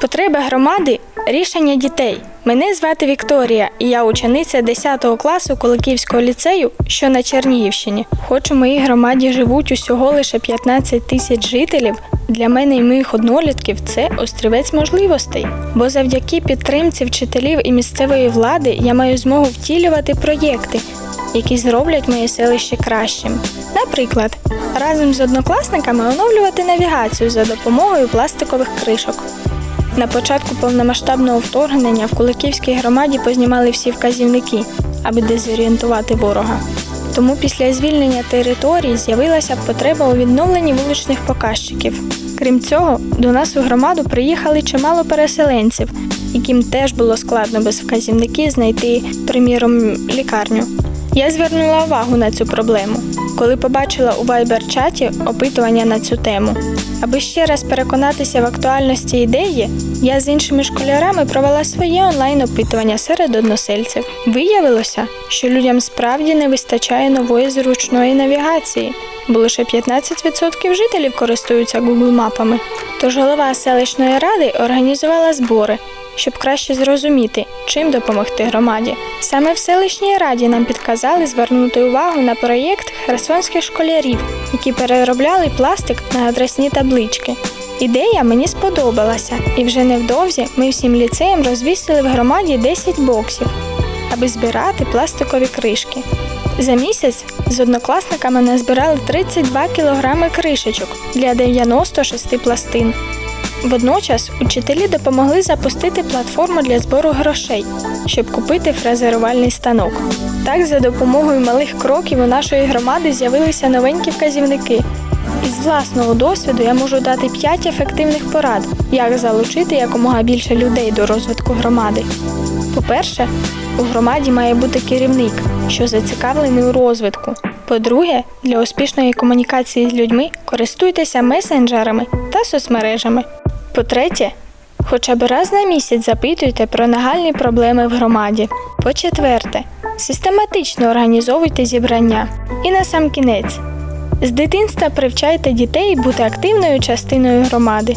Потреби громади рішення дітей. Мене звати Вікторія, і я учениця 10 класу Куликівського ліцею, що на Чернігівщині. Хоч у моїй громаді живуть усього лише 15 тисяч жителів. Для мене і моїх однолітків це острівець можливостей. Бо завдяки підтримці вчителів і місцевої влади я маю змогу втілювати проєкти, які зроблять моє селище кращим. Наприклад, разом з однокласниками оновлювати навігацію за допомогою пластикових кришок. На початку повномасштабного вторгнення в Куликівській громаді познімали всі вказівники, аби дезорієнтувати ворога. Тому після звільнення територій з'явилася потреба у відновленні вуличних показчиків. Крім цього, до нас у громаду приїхали чимало переселенців, яким теж було складно без вказівників знайти, приміром, лікарню. Я звернула увагу на цю проблему, коли побачила у Viber-чаті опитування на цю тему. Аби ще раз переконатися в актуальності ідеї, я з іншими школярами провела своє онлайн-опитування серед односельців. Виявилося, що людям справді не вистачає нової зручної навігації, бо лише 15% жителів користуються Google мапами. Тож голова селищної ради організувала збори, щоб краще зрозуміти, чим допомогти громаді. Саме в селищній раді нам підказали звернути увагу на проєкт херсонських школярів, які переробляли пластик на адресні таблички. Ідея мені сподобалася, і вже невдовзі ми всім ліцеєм розвісили в громаді 10 боксів, аби збирати пластикові кришки. За місяць з однокласниками назбирали 32 кілограми кришечок для 96 пластин. Водночас учителі допомогли запустити платформу для збору грошей, щоб купити фрезерувальний станок. Так, за допомогою малих кроків у нашої громади з'явилися новенькі вказівники. Із власного досвіду я можу дати 5 ефективних порад, як залучити якомога більше людей до розвитку громади. По-перше, у громаді має бути керівник, що зацікавлений у розвитку. По-друге, для успішної комунікації з людьми користуйтеся месенджерами та соцмережами. По-третє, хоча б раз на місяць запитуйте про нагальні проблеми в громаді. По-четверте, систематично організовуйте зібрання. І на сам кінець. З дитинства привчайте дітей бути активною частиною громади.